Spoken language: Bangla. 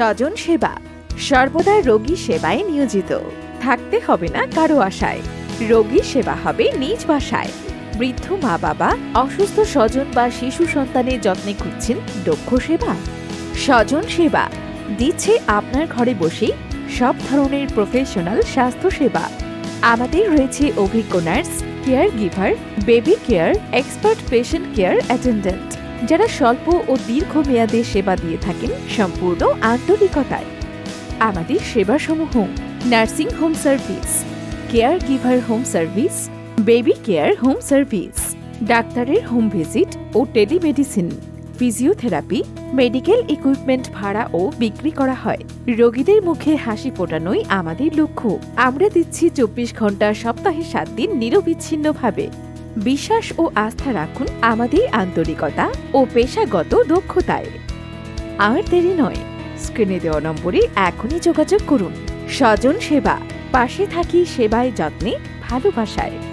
স্বজন সেবা। সর্বদা রোগী সেবায় নিয়োজিত। থাকতে হবে না কারও আশায়। রোগী সেবা হবে নিজ বাসায়। বৃদ্ধ মা বাবা, অসুস্থ স্বজন বা শিশু সন্তানের যত্নে খুঁজছেন দক্ষ সেবা। স্বজন সেবা, দিচ্ছে আপনার ঘরে বসেই সব ধরনের প্রফেশনাল স্বাস্থ্য সেবা। আমাদের রয়েছে অভিজ্ঞ nurse caregiver baby care, expert patient care attendant. যারা স্বল্প ও দীর্ঘ মেয়াদে সেবা দিয়ে থাকেন সম্পূর্ণ আন্তরিকতায়। আমাদের সেবাসমূহ, nursing home service, caregiver home service, baby care home service, ডাক্তারের হোম ভিজিট ও টেলিমেডিসিন, ফিজিওথেরাপি, মেডিকেল ইকুইপমেন্ট ভাড়া ও বিক্রি করা হয়। রোগীদের মুখে হাসি ফোটানোই আমাদের লক্ষ্য। আমরা দিচ্ছি চব্বিশ ঘণ্টা সপ্তাহে সাত দিন নিরবিচ্ছিন্নভাবে। বিশ্বাস ও আস্থা রাখুন আমাদের আন্তরিকতা ও পেশাগত দক্ষতায়। আর দেরি নয় স্ক্রিনে দেওয়া নম্বরে এখনই যোগাযোগ করুন। স্বজন সেবা, পাশে থাকি সেবায় যত্নে, ভালোবাসায়।